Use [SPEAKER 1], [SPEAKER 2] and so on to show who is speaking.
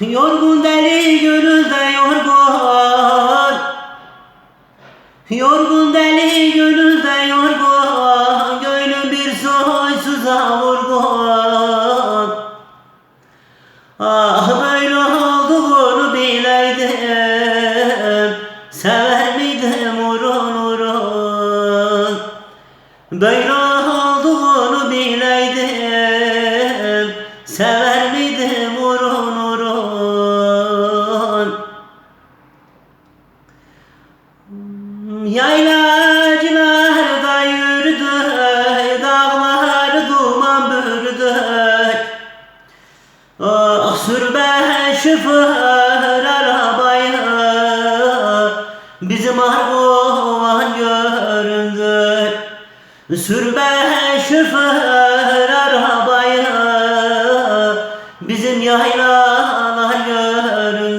[SPEAKER 1] Yorgun deli gönülde yorgun. Yorgun deli gönülde yorgun. Gönlüm bir soysuza vurgun. Ah böyle olduğunu bileydim. Sever miydim urun urun? Böyle olduğunu bileydim. Sever miydim Yaylacılarda yürüdük Dağlar duman bürüdük Ah sürbe şoför arabayı Bizim argovan göründü. Sürbe şoför arabayı Bizim yaylalar göründü